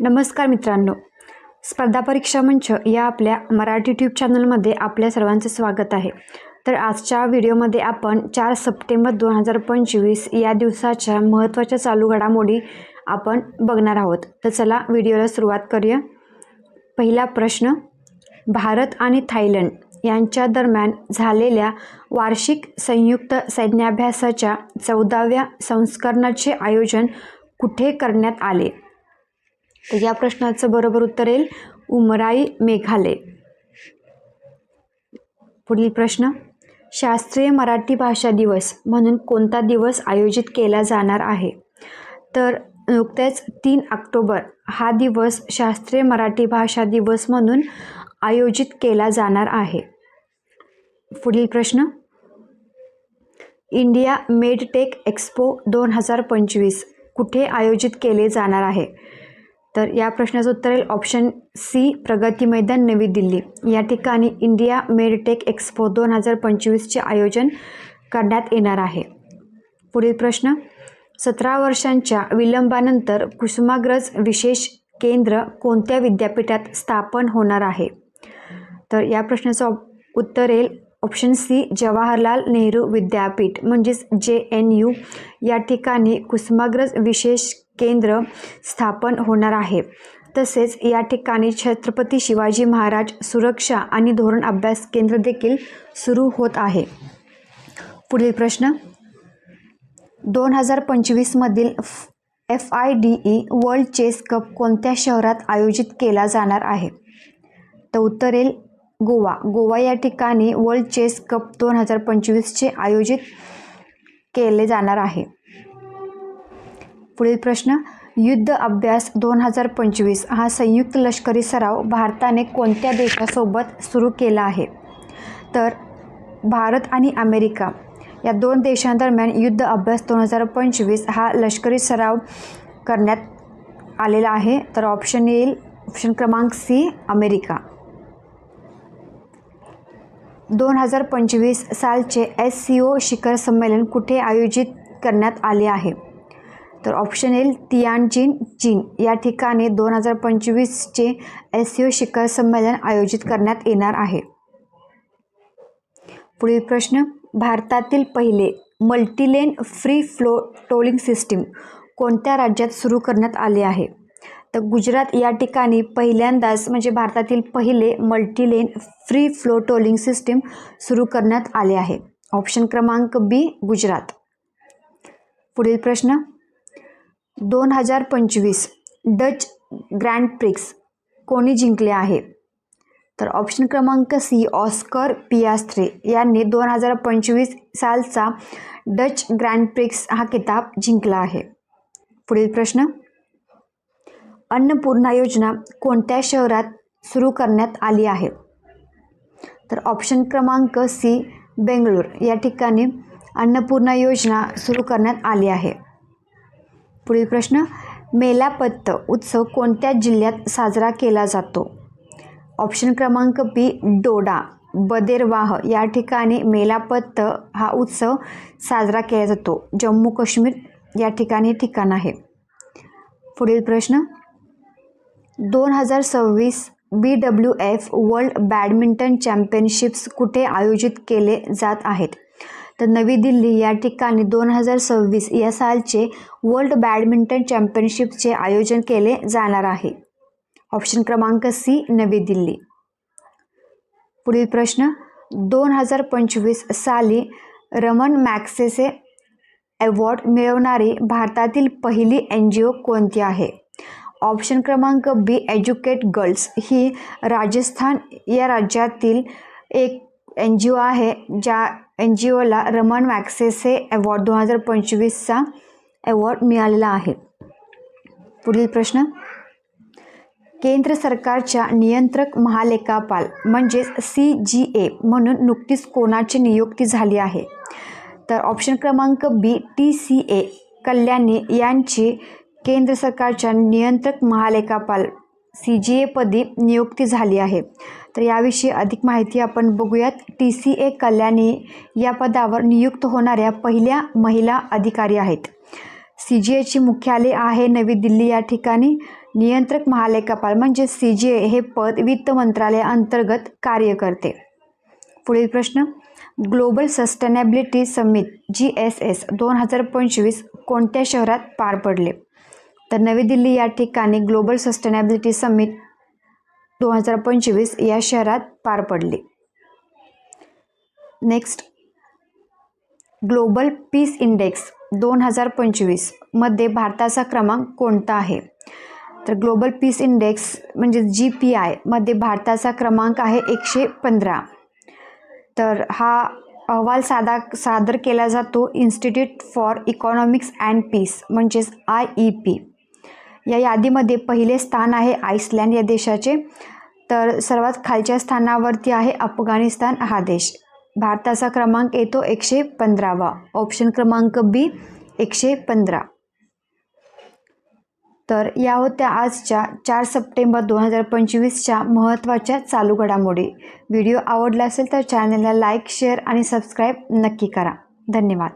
नमस्कार मित्रांनो. स्पर्धा परीक्षा मंच या आपल्या मराठी ट्यूब चॅनलमध्ये आपल्या सर्वांचे स्वागत आहे. तर आजच्या व्हिडिओमध्ये आपण चार सप्टेंबर दोन हजार पंचवीस या दिवसाच्या महत्त्वाच्या चालू घडामोडी आपण बघणार आहोत. तर चला व्हिडिओला सुरुवात करूया. पहिला प्रश्न भारत आणि थायलंड यांच्या दरम्यान झालेल्या वार्षिक संयुक्त सैन्याभ्यासाच्या चौदाव्या संस्करणाचे आयोजन कुठे करण्यात आले? तर या प्रश्नाचं बरोबर उत्तर येईल उमराई मेघालय पुढील प्रश्न शास्त्रीय मराठी भाषा दिवस म्हणून कोणता दिवस आयोजित केला जाणार आहे? तर नुकतेच तीन ऑक्टोबर हा दिवस शास्त्रीय मराठी भाषा दिवस म्हणून आयोजित केला जाणार आहे. पुढील प्रश्न इंडिया मेडटेक एक्स्पो दोन हजार पंचवीस कुठे आयोजित केले जाणार आहे? तर या प्रश्नाचं उत्तर येईल ऑप्शन सी प्रगती मैदान नवी दिल्ली. या ठिकाणी इंडिया मेडटेक एक्स्पो दोन हजार पंचवीसचे आयोजन करण्यात येणार आहे. पुढील प्रश्न सतरा वर्षांच्या विलंबानंतर कुसुमाग्रज विशेष केंद्र कोणत्या विद्यापीठात स्थापन होणार आहे? तर या प्रश्नाचं ऑप- उत्तर येईल ऑप्शन सी जवाहरलाल नेहरू विद्यापीठ म्हणजेच जे एन यू. या ठिकाणी कुसुमाग्रज विशेष केंद्र स्थापन होणार आहे. तसेच या ठिकाणी छत्रपती शिवाजी महाराज सुरक्षा आणि धोरण अभ्यास केंद्र देखील सुरू होत आहे. पुढील प्रश्न. दोन हजार पंचवीसमधील F I D E World Chess Cup कोणत्या शहरात आयोजित केला जाणार आहे? तर उत्तरेल गोवा. गोवा या ठिकाणी वर्ल्ड चेस कप दोन हजार पंचवीसचे आयोजित केले जाणार आहे. पुढील प्रश्न युद्ध अभ्यास दोन हजार पंचवीस हा संयुक्त लष्करी सराव भारताने कोणत्या देशासोबत सुरू केला आहे? तर भारत आणि अमेरिका या दोन देशांदरम्यान युद्ध अभ्यास दोन हजार पंचवीस हा लष्करी सराव करण्यात आलेला आहे. तर ऑप्शन येईल ऑप्शन क्रमांक सी अमेरिका. दोन हजार पंचवीस सालचे एस सी ओ शिखर संमेलन कुठे आयोजित करण्यात आले आहे? तर ऑप्शन येईल तियानजिन चीन या ठिकाणी दोन हजार पंचवीसचे एस ओ शिखर संमेलन आयोजित करण्यात येणार आहे. पुढील प्रश्न भारतातील पहिले multilane free flow tolling system कोणत्या राज्यात सुरू करण्यात आले आहे? तर गुजरात या ठिकाणी पहिल्यांदाच म्हणजे भारतातील पहिले multilane free flow tolling system सुरू करण्यात आले आहे. ऑप्शन क्रमांक बी गुजरात. पुढील प्रश्न दोन हजार पंचवीस डच ग्रँड प्रिक्स कोणी जिंकले आहे? तर ऑप्शन क्रमांक सी ऑस्कर पियास्त्रे यांनी दोन हजार पंचवीस सालचा डच ग्रँड प्रिक्स हा किताब जिंकला आहे. पुढील प्रश्न. अन्नपूर्णा योजना कोणत्या शहरात सुरू करण्यात आली आहे? तर ऑप्शन क्रमांक सी बेंगळूर या ठिकाणी अन्नपूर्णा योजना सुरू करण्यात आली आहे. पुढील प्रश्न मेलापत्त उत्सव कोणत्या जिल्ह्यात साजरा केला जातो? ऑप्शन क्रमांक बी डोडा. बदेरवाह या ठिकाणी मेलापत्त हा उत्सव साजरा केला जातो. जम्मू काश्मीर या ठिकाणी ठिकाण आहे. पुढील प्रश्न दोन हजार सव्वीस B W F World Badminton Championships कुठे आयोजित केले जात आहेत? तर नवी दिल्ली या ठिकाणी दोन हजार सव्वीस या सालचे वर्ल्ड बॅडमिंटन चॅम्पियनशिपचे आयोजन केले जाणार आहे. ऑप्शन क्रमांक सी नवी दिल्ली. पुढील प्रश्न दोन हजार पंचवीस साली रमन मॅक्सेसे अवॉर्ड मिळवणारी भारतातील पहिली एन जी ओ कोणती आहे? ऑप्शन क्रमांक बी एज्युकेट गर्ल्स. ही राजस्थान या राज्यातील एक एन जी ओ आहे ज्या एन जी ओला रमन मॅक्सेसे अवॉर्ड दोन हजार पंचवीसचा अवॉर्ड मिळालेला आहे. पुढील प्रश्न. केंद्र सरकारच्या नियंत्रक महालेखापाल म्हणजेच सी जी ए म्हणून नुकतीच कोणाची नियुक्ती झाली आहे? तर ऑप्शन क्रमांक B T C A. Kalyani यांची केंद्र सरकारच्या नियंत्रक महालेखापाल सी जी ए पदी नियुक्ती झाली आहे. तर याविषयी अधिक माहिती आपण बघूयात. टी सी ए कल्याणी या पदावर नियुक्त होणाऱ्या पहिल्या महिला अधिकारी आहेत. सी जी एची मुख्यालय आहे नवी दिल्ली या ठिकाणी. नियंत्रक महालेखापाल म्हणजे सी जी ए हे पद वित्त मंत्रालयाअंतर्गत कार्य करते पुढील प्रश्न. Global sustainability summit G S S दोन हजार पंचवीस कोणत्या शहरात पार पडले? तर नवी दिल्ली या ठिकाणी ग्लोबल सस्टेनेबिलिटी समिट दोन हजार पंचवीस या शहरात पार पडली. नेक्स्ट ग्लोबल पीस इंडेक्स दोन हजार पंचवीसमध्ये भारताचा क्रमांक कोणता आहे? तर ग्लोबल पीस इंडेक्स म्हणजे जी पी आयमध्ये भारताचा क्रमांक आहे एकशे पंधरा. तर हा अहवाल सादा सादर केला जातो institute for economics and peace म्हणजेच आय ई पी या यादीमध्ये पहिले स्थान आहे आईसलँड या देशाचे. तर सर्वात खालच्या स्थानावरती आहे अफगाणिस्तान हा देश. भारताचा क्रमांक येतो एकशे पंधरावा. ऑप्शन क्रमांक बी एकशे पंधरा. तर या होत्या आजच्या चार सप्टेंबर दोन हजार पंचवीसच्या महत्त्वाच्या चालू घडामोडी. व्हिडिओ आवडला असेल तर चॅनलला लाईक शेअर आणि सबस्क्राईब नक्की करा. धन्यवाद.